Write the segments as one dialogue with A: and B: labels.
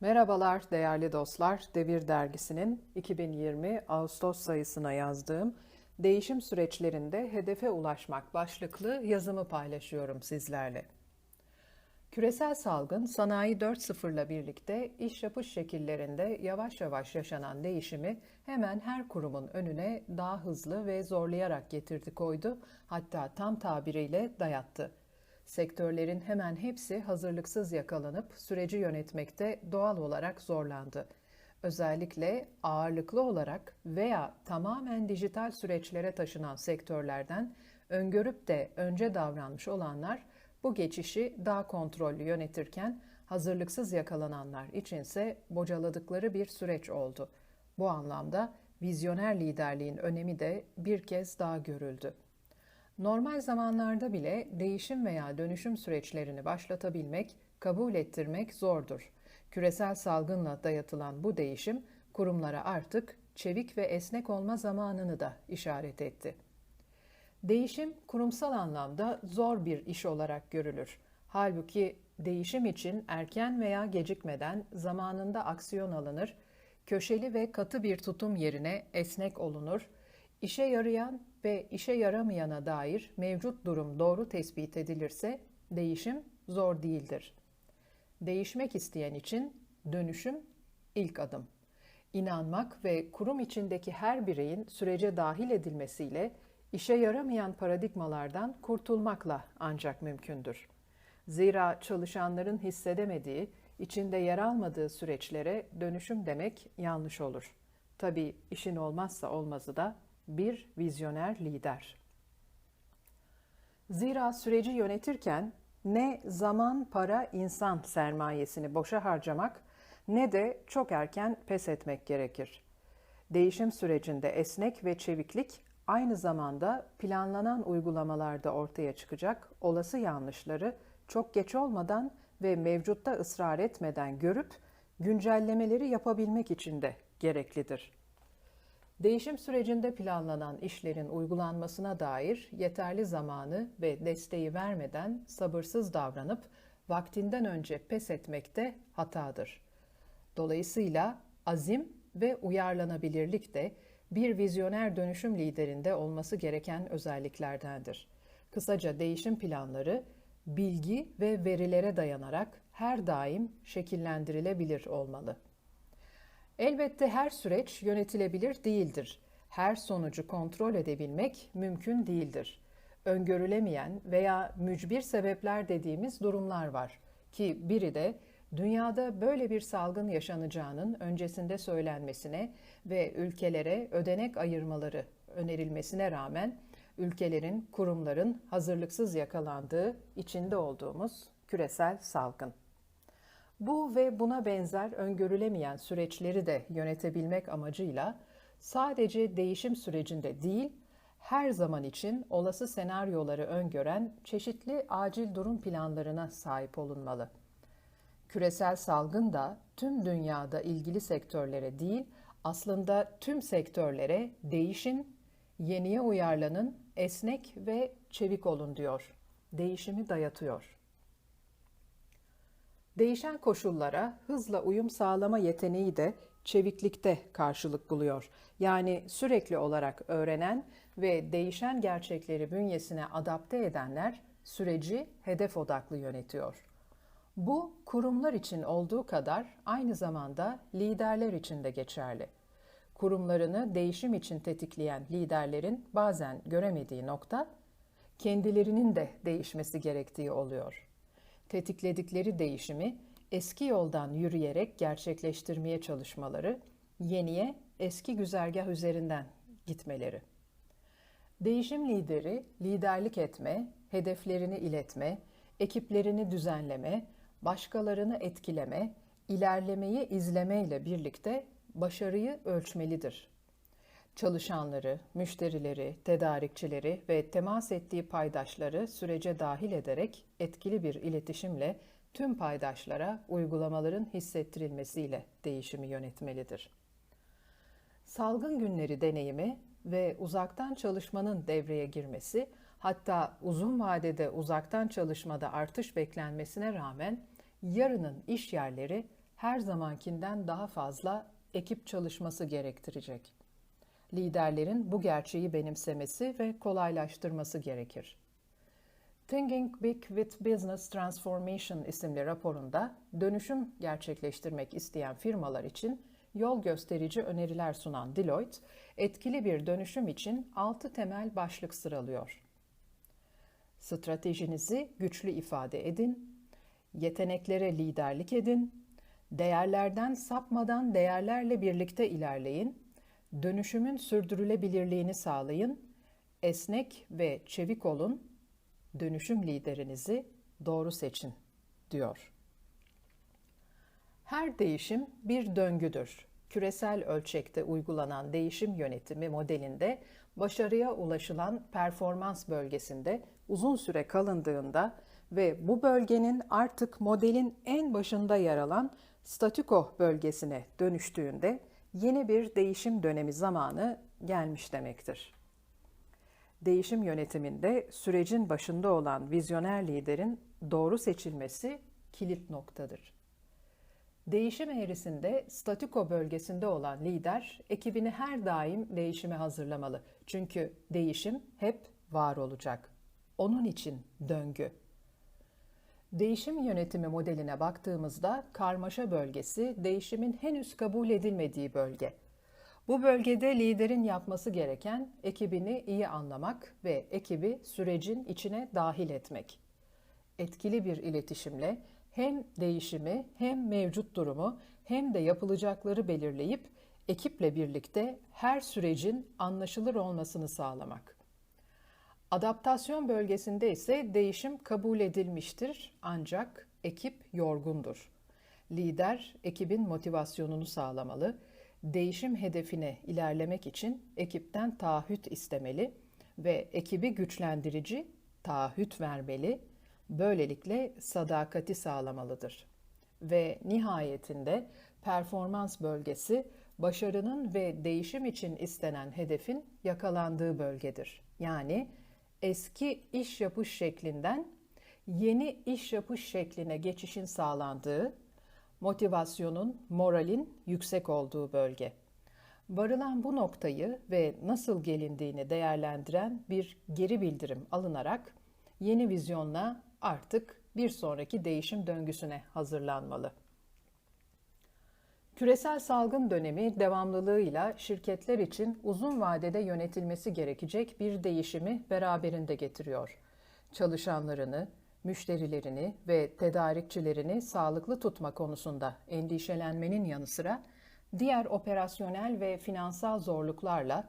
A: Merhabalar değerli dostlar. Devir Dergisi'nin 2020 Ağustos sayısına yazdığım Değişim Süreçlerinde Hedefe Ulaşmak başlıklı yazımı paylaşıyorum sizlerle. Küresel salgın sanayi 4.0'la birlikte iş yapış şekillerinde yavaş yavaş yaşanan değişimi hemen her kurumun önüne daha hızlı ve zorlayarak getirdi koydu, hatta tam tabiriyle dayattı. Sektörlerin hemen hepsi hazırlıksız yakalanıp süreci yönetmekte doğal olarak zorlandı. Özellikle ağırlıklı olarak veya tamamen dijital süreçlere taşınan sektörlerden öngörüp de önce davranmış olanlar bu geçişi daha kontrollü yönetirken hazırlıksız yakalananlar içinse bocaladıkları bir süreç oldu. Bu anlamda vizyoner liderliğin önemi de bir kez daha görüldü. Normal zamanlarda bile değişim veya dönüşüm süreçlerini başlatabilmek, kabul ettirmek zordur. Küresel salgınla dayatılan bu değişim kurumlara artık çevik ve esnek olma zamanını da işaret etti. Değişim kurumsal anlamda zor bir iş olarak görülür. Halbuki değişim için erken veya gecikmeden zamanında aksiyon alınır, köşeli ve katı bir tutum yerine esnek olunur, işe yarayan ve işe yaramayana dair mevcut durum doğru tespit edilirse değişim zor değildir. Değişmek isteyen için dönüşüm ilk adım. İnanmak ve kurum içindeki her bireyin sürece dahil edilmesiyle işe yaramayan paradigmalardan kurtulmakla ancak mümkündür. Zira çalışanların hissedemediği, içinde yer almadığı süreçlere dönüşüm demek yanlış olur. Tabii işin olmazsa olmazı da bir vizyoner lider. Zira süreci yönetirken ne zaman, para, insan sermayesini boşa harcamak ne de çok erken pes etmek gerekir. Değişim sürecinde esnek ve çeviklik aynı zamanda planlanan uygulamalarda ortaya çıkacak olası yanlışları çok geç olmadan ve mevcutta ısrar etmeden görüp güncellemeleri yapabilmek için de gereklidir. Değişim sürecinde planlanan işlerin uygulanmasına dair yeterli zamanı ve desteği vermeden sabırsız davranıp vaktinden önce pes etmek de hatadır. Dolayısıyla azim ve uyarlanabilirlik de bir vizyoner dönüşüm liderinde olması gereken özelliklerdendir. Kısaca değişim planları bilgi ve verilere dayanarak her daim şekillendirilebilir olmalı. Elbette her süreç yönetilebilir değildir. Her sonucu kontrol edebilmek mümkün değildir. Öngörülemeyen veya mücbir sebepler dediğimiz durumlar var ki biri de dünyada böyle bir salgın yaşanacağının öncesinde söylenmesine ve ülkelere ödenek ayırmaları önerilmesine rağmen ülkelerin, kurumların hazırlıksız yakalandığı içinde olduğumuz küresel salgın. Bu ve buna benzer öngörülemeyen süreçleri de yönetebilmek amacıyla sadece değişim sürecinde değil, her zaman için olası senaryoları öngören çeşitli acil durum planlarına sahip olunmalı. Küresel salgın da tüm dünyada ilgili sektörlere değil, aslında tüm sektörlere değişin, yeniye uyarlanın, esnek ve çevik olun diyor. Değişimi dayatıyor. Değişen koşullara hızla uyum sağlama yeteneği de çeviklikte karşılık buluyor. Yani sürekli olarak öğrenen ve değişen gerçekleri bünyesine adapte edenler süreci hedef odaklı yönetiyor. Bu kurumlar için olduğu kadar aynı zamanda liderler için de geçerli. Kurumlarını değişim için tetikleyen liderlerin bazen göremediği nokta kendilerinin de değişmesi gerektiği oluyor tetikledikleri değişimi eski yoldan yürüyerek gerçekleştirmeye çalışmaları, yeniye eski güzergah üzerinden gitmeleri. Değişim lideri liderlik etme, hedeflerini iletme, ekiplerini düzenleme, başkalarını etkileme, ilerlemeyi izlemeyle birlikte başarıyı ölçmelidir çalışanları, müşterileri, tedarikçileri ve temas ettiği paydaşları sürece dahil ederek etkili bir iletişimle tüm paydaşlara uygulamaların hissettirilmesiyle değişimi yönetmelidir. Salgın günleri deneyimi ve uzaktan çalışmanın devreye girmesi, hatta uzun vadede uzaktan çalışmada artış beklenmesine rağmen yarının iş yerleri her zamankinden daha fazla ekip çalışması gerektirecek. Liderlerin bu gerçeği benimsemesi ve kolaylaştırması gerekir. Thinking Big with Business Transformation isimli raporunda dönüşüm gerçekleştirmek isteyen firmalar için yol gösterici öneriler sunan Deloitte, etkili bir dönüşüm için 6 temel başlık sıralıyor. Stratejinizi güçlü ifade edin, yeteneklere liderlik edin, değerlerden sapmadan değerlerle birlikte ilerleyin, dönüşümün sürdürülebilirliğini sağlayın, esnek ve çevik olun, dönüşüm liderinizi doğru seçin diyor. Her değişim bir döngüdür. Küresel ölçekte uygulanan değişim yönetimi modelinde başarıya ulaşılan performans bölgesinde uzun süre kalındığında ve bu bölgenin artık modelin en başında yer alan statüko bölgesine dönüştüğünde yeni bir değişim dönemi zamanı gelmiş demektir. Değişim yönetiminde sürecin başında olan vizyoner liderin doğru seçilmesi kilit noktadır. Değişim eğrisinde statüko bölgesinde olan lider ekibini her daim değişime hazırlamalı. Çünkü değişim hep var olacak. Onun için döngü. Değişim yönetimi modeline baktığımızda karmaşa bölgesi değişimin henüz kabul edilmediği bölge. Bu bölgede liderin yapması gereken ekibini iyi anlamak ve ekibi sürecin içine dahil etmek. Etkili bir iletişimle hem değişimi hem mevcut durumu hem de yapılacakları belirleyip ekiple birlikte her sürecin anlaşılır olmasını sağlamak. Adaptasyon bölgesinde ise değişim kabul edilmiştir ancak ekip yorgundur. Lider ekibin motivasyonunu sağlamalı, değişim hedefine ilerlemek için ekipten taahhüt istemeli ve ekibi güçlendirici taahhüt vermeli, böylelikle sadakati sağlamalıdır. Ve nihayetinde performans bölgesi başarının ve değişim için istenen hedefin yakalandığı bölgedir. Yani eski iş yapış şeklinden yeni iş yapış şekline geçişin sağlandığı, motivasyonun, moralin yüksek olduğu bölge. Varılan bu noktayı ve nasıl gelindiğini değerlendiren bir geri bildirim alınarak yeni vizyonla artık bir sonraki değişim döngüsüne hazırlanmalı. Küresel salgın dönemi devamlılığıyla şirketler için uzun vadede yönetilmesi gerekecek bir değişimi beraberinde getiriyor. Çalışanlarını, müşterilerini ve tedarikçilerini sağlıklı tutma konusunda endişelenmenin yanı sıra diğer operasyonel ve finansal zorluklarla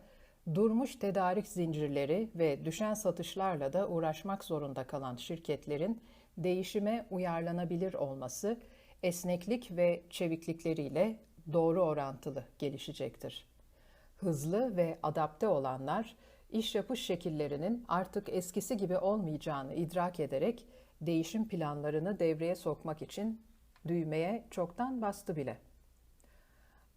A: durmuş tedarik zincirleri ve düşen satışlarla da uğraşmak zorunda kalan şirketlerin değişime uyarlanabilir olması esneklik ve çeviklikleriyle doğru orantılı gelişecektir. Hızlı ve adapte olanlar iş yapış şekillerinin artık eskisi gibi olmayacağını idrak ederek değişim planlarını devreye sokmak için düğmeye çoktan bastı bile.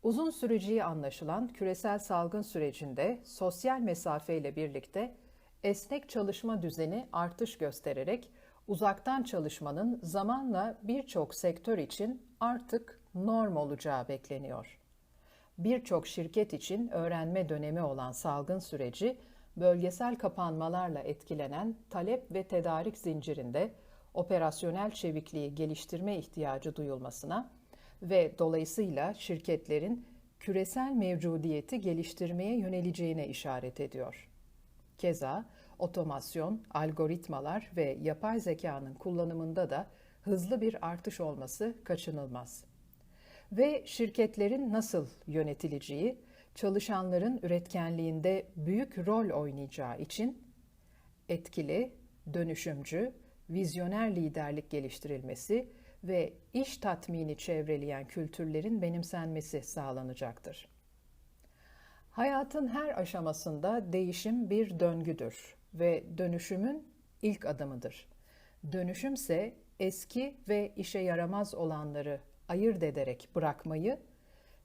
A: Uzun süreceği anlaşılan küresel salgın sürecinde sosyal mesafeyle birlikte esnek çalışma düzeni artış göstererek uzaktan çalışmanın zamanla birçok sektör için artık norm olacağı bekleniyor. Birçok şirket için öğrenme dönemi olan salgın süreci, bölgesel kapanmalarla etkilenen talep ve tedarik zincirinde operasyonel çevikliği geliştirme ihtiyacı duyulmasına ve dolayısıyla şirketlerin küresel mevcudiyeti geliştirmeye yöneleceğine işaret ediyor. Keza otomasyon, algoritmalar ve yapay zekanın kullanımında da hızlı bir artış olması kaçınılmaz. Ve şirketlerin nasıl yönetileceği, çalışanların üretkenliğinde büyük rol oynayacağı için etkili, dönüşümcü, vizyoner liderlik geliştirilmesi ve iş tatmini çevreleyen kültürlerin benimsenmesi sağlanacaktır. Hayatın her aşamasında değişim bir döngüdür ve dönüşümün ilk adımıdır. Dönüşümse eski ve işe yaramaz olanları ayırt ederek bırakmayı,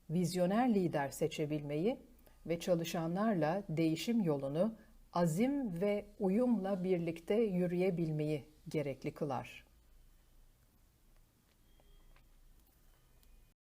A: vizyoner lider seçebilmeyi ve çalışanlarla değişim yolunu azim ve uyumla birlikte yürüyebilmeyi gerekli kılar.''